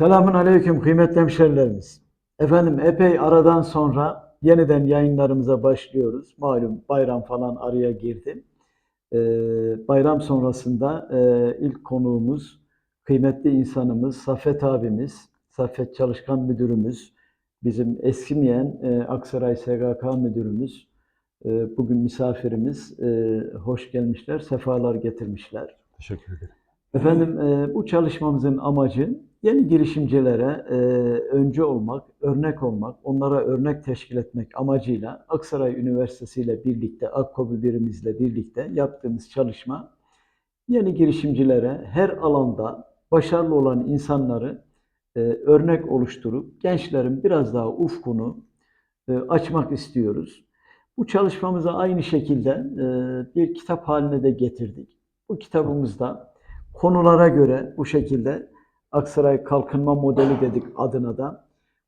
Selamun Aleyküm kıymetli hemşerilerimiz. Efendim epey aradan sonra yeniden yayınlarımıza başlıyoruz. Malum bayram falan araya girdi. Ee, bayram sonrasında e, ilk konuğumuz kıymetli insanımız Saffet abimiz, Saffet Çalışkan Müdürümüz, bizim eskimeyen e, Aksaray SGK Müdürümüz, e, bugün misafirimiz. E, hoş gelmişler, sefalar getirmişler. Teşekkür ederim. Efendim e, bu çalışmamızın amacı yeni girişimcilere e, öncü olmak, örnek olmak, onlara örnek teşkil etmek amacıyla Aksaray Üniversitesi ile birlikte, Akkobi birimizle birlikte yaptığımız çalışma yeni girişimcilere her alanda başarılı olan insanları e, örnek oluşturup gençlerin biraz daha ufkunu e, açmak istiyoruz. Bu çalışmamızı aynı şekilde e, bir kitap haline de getirdik. Bu kitabımızda konulara göre bu şekilde Aksaray Kalkınma Modeli dedik adına da.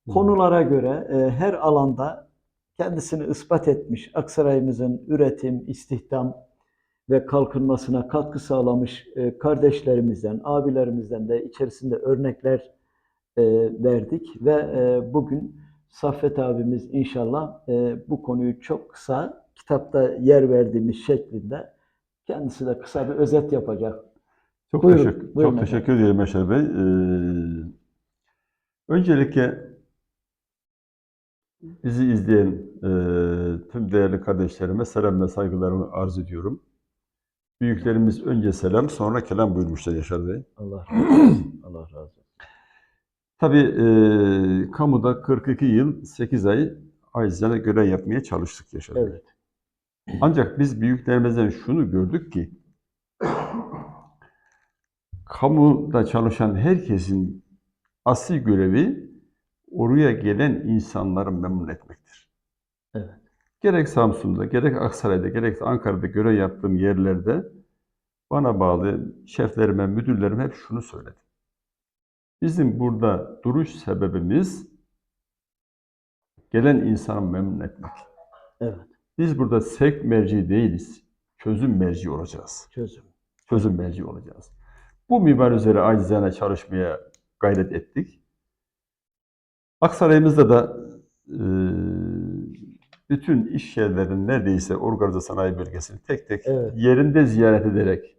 Konulara göre e, her alanda kendisini ispat etmiş Aksaray'ımızın üretim, istihdam ve kalkınmasına katkı sağlamış e, kardeşlerimizden, abilerimizden de içerisinde örnekler e, verdik ve e, bugün Saffet abimiz inşallah e, bu konuyu çok kısa kitapta yer verdiğimiz şeklinde kendisi de kısa bir özet yapacak. Çok Buyurun, teşekkür, buyurun çok efendim. teşekkür ederim Yaşar Bey. Ee, öncelikle bizi izleyen e, tüm değerli kardeşlerime selam ve saygılarımı arz ediyorum. Büyüklerimiz önce selam, sonra kelam buyurmuşlar Yaşar Bey. Allah razı olsun. Allah razı olsun. Tabii e, kamuda 42 yıl 8 ay acizane görev yapmaya çalıştık Yaşar Bey. Evet. Ancak biz büyüklerimizden şunu gördük ki kamuda çalışan herkesin asli görevi oraya gelen insanları memnun etmektir. Evet. Gerek Samsun'da, gerek Aksaray'da, gerek Ankara'da görev yaptığım yerlerde bana bağlı şeflerime, müdürlerime hep şunu söyledim. Bizim burada duruş sebebimiz gelen insanı memnun etmek. Evet. Biz burada sevk merci değiliz. Çözüm merci olacağız. Çözüm. Çözüm merci olacağız. Bu mimar üzere acizane çalışmaya gayret ettik. Aksaray'ımızda da e, bütün iş yerlerinin neredeyse organize sanayi bölgesini tek tek Evet. yerinde ziyaret ederek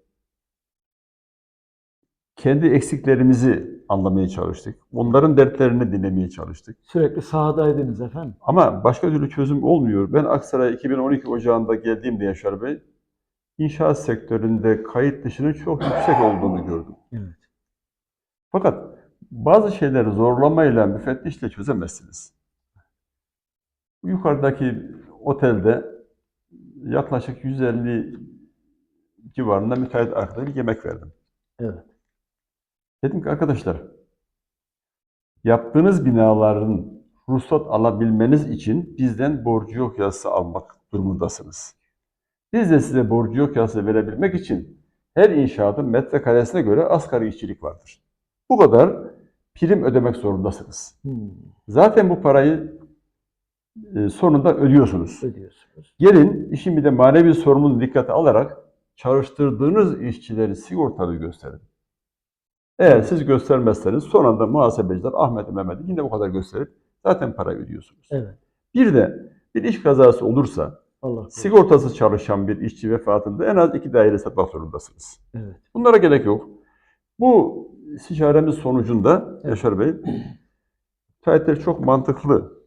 kendi eksiklerimizi anlamaya çalıştık. Onların dertlerini dinlemeye çalıştık. Sürekli sahadaydınız efendim. Ama başka türlü çözüm olmuyor. Ben Aksaray 2012 Ocağı'nda geldiğimde Yaşar Bey, inşaat sektöründe kayıt dışının çok yüksek olduğunu gördüm. Evet. Fakat bazı şeyleri zorlamayla, müfettişle çözemezsiniz. Yukarıdaki otelde yaklaşık 150 civarında müteahhit arkadaşa bir yemek verdim. Evet. Dedim ki arkadaşlar, yaptığınız binaların ruhsat alabilmeniz için bizden borcu yok yazısı almak durumundasınız. Biz de size borcu yazısı verebilmek için her inşaatın metrekaresine göre asgari işçilik vardır. Bu kadar prim ödemek zorundasınız. Hmm. Zaten bu parayı e, sonunda ödüyorsunuz. Ödüyorsunuz. Gelin işin bir de manevi sorumluluğunu dikkate alarak çalıştırdığınız işçileri sigortalı gösterin. Eğer siz göstermezseniz son anda muhasebeciler Ahmet'i Mehmet'i yine bu kadar gösterip zaten parayı ödüyorsunuz. Evet. Bir de bir iş kazası olursa Allah sigortası çalışan bir işçi vefatında en az iki daire satmak zorundasınız. Evet. Bunlara gerek yok. Bu istişaremiz sonucunda Evet. Yaşar Bey, müteahhitler çok mantıklı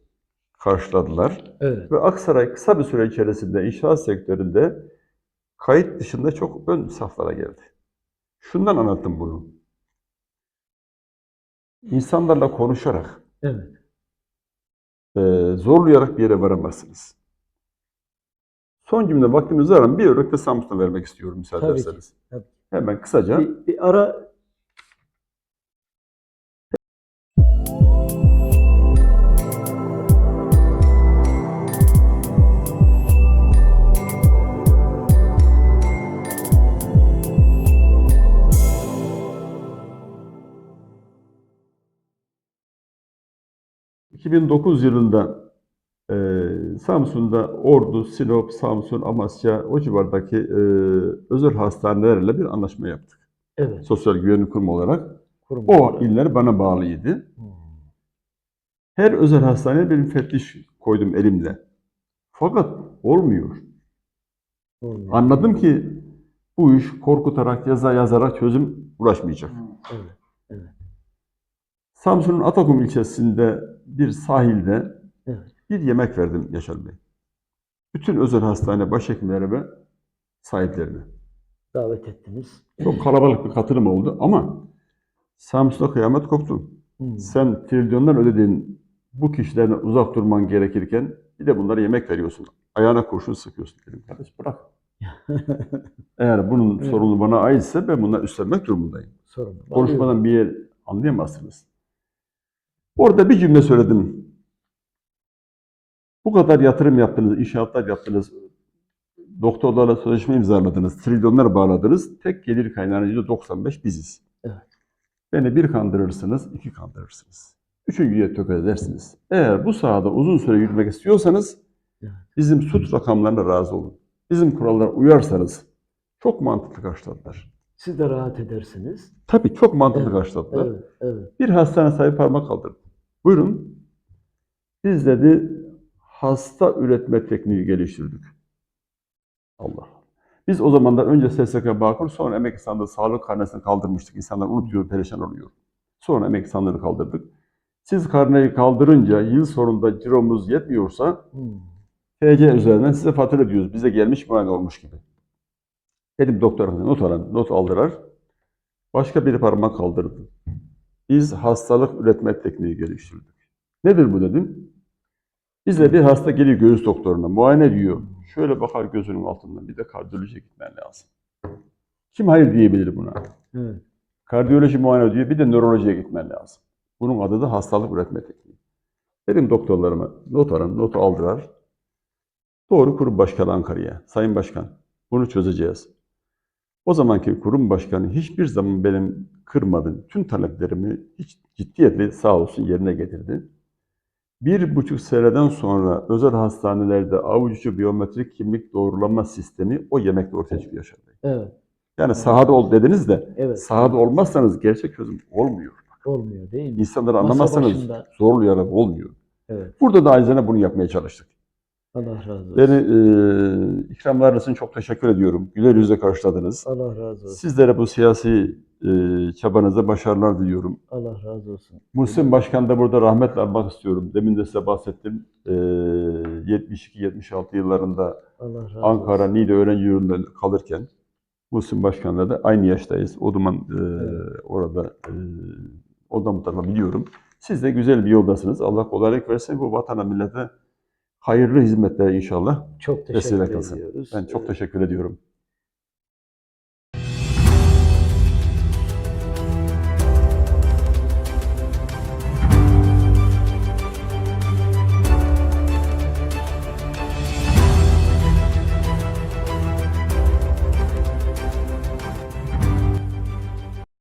karşıladılar. Evet. Ve Aksaray kısa bir süre içerisinde inşaat sektöründe kayıt dışında çok ön saflara geldi. Şundan anlattım bunu. İnsanlarla konuşarak, Evet. e, zorlayarak bir yere varamazsınız. Son cümle vaktimiz var bir örnek de Samsun'a vermek istiyorum müsaade Tabii ki, ederseniz. tabii. Hemen kısaca. Bir, bir ara ...2009 yılında Samsun'da Ordu, Sinop, Samsun, Amasya o civardaki e, özel hastanelerle bir anlaşma yaptık. evet. Sosyal Güvenlik Kurumu olarak. Kurum O olarak. iller bana bağlıydı. Hmm. Her özel hastaneye bir müfettiş koydum elimle. Fakat olmuyor. Olmuyor. Anladım ki bu iş korkutarak, yaza yazarak çözüm uğraşmayacak. Evet. Samsun'un Atakum ilçesinde bir sahilde Evet. Bir yemek verdim Yaşar Bey. Bütün özel hastane başhekimleri ve sahiplerine. Davet ettiniz. Çok kalabalık bir katılım oldu ama Samsun'da kıyamet koptu. Hmm. Sen trilyonlar ödediğin bu kişilerden uzak durman gerekirken bir de bunlara yemek veriyorsun. Ayağına kurşun sıkıyorsun dedim. Kardeş bırak. Eğer bunun Evet. sorunu bana aitse ben bunları üstlenmek durumundayım. Sorun. Konuşmadan bir yer anlayamazsınız. Orada bir cümle söyledim. Bu kadar yatırım yaptınız, inşaatlar yaptınız, doktorlarla sözleşme imzaladınız, trilyonlar bağladınız. Tek gelir kaynağının %95 biziz. Evet. Beni bir kandırırsınız, iki kandırırsınız. Üçüncüye tökezlersiniz. Eğer bu sahada uzun süre yürümek istiyorsanız bizim süt rakamlarına razı olun. Bizim kurallara uyarsanız çok mantıklı karşıladılar. Siz de rahat edersiniz. Tabii çok mantıklı Evet, karşıladılar. Evet, evet. Bir hastane sahibi parmak kaldırdı. Buyurun. Biz dedi hasta üretme tekniği geliştirdik. Allah. Biz o zamanlar önce SSK Bağkur sonra emekli sandığı sağlık karnesini kaldırmıştık. İnsanlar unutuyor, perişan oluyor. Sonra emekli sandığını kaldırdık. Siz karneyi kaldırınca yıl sonunda ciromuz yetmiyorsa Hmm. TC üzerinden size fatura ediyoruz. Bize gelmiş muayene olmuş gibi. Dedim doktor hanım, not alın. Not aldılar. Başka bir parmak kaldırdı. Biz hastalık üretme tekniği geliştirdik. Nedir bu dedim. Bize bir hasta geliyor göğüs doktoruna. Muayene ediyor. Şöyle bakar gözünün altından. Bir de kardiyolojiye gitmen lazım. Kim hayır diyebilir buna? Evet. Kardiyoloji muayene ediyor. Bir de nörolojiye gitmen lazım. Bunun adı da hastalık üretme tekniği. Dedim doktorlarıma not alın. Notu aldılar. Doğru kurum başkanı Ankara'ya. Sayın Başkan bunu çözeceğiz. O zamanki kurum başkanı hiçbir zaman benim kırmadı. Tüm taleplerimi hiç ciddiyetle sağ olsun yerine getirdi. Bir buçuk seneden sonra özel hastanelerde içi biyometrik kimlik doğrulama sistemi o yemekle ortaya çıkıyor Yaşar Bey. Evet. Yani sahada ol dediniz de Evet. sahada olmazsanız gerçek çözüm olmuyor. Olmuyor değil mi? İnsanları Masa anlamazsanız başında. zorlayarak olmuyor. Evet. Burada da acizane bunu yapmaya çalıştık. Allah razı olsun. Beni e, ikramlarınız için çok teşekkür ediyorum. Güler yüzle karşıladınız. Allah razı olsun. Sizlere bu siyasi e, çabanıza başarılar diliyorum. Allah razı olsun. Muhsin Başkan da burada rahmetle anmak istiyorum. Demin de size bahsettim. E, 72-76 yıllarında Allah razı Ankara olsun. Niğde Öğrenci Yurdu'nda kalırken Muhsin Başkan'la da aynı yaştayız. O zaman e, Evet. orada e, o da mutlaka biliyorum. Siz de güzel bir yoldasınız. Allah kolaylık versin. Bu vatana millete hayırlı hizmetler inşallah Çok teşekkür ediyoruz. Ben çok Ee, teşekkür ediyorum.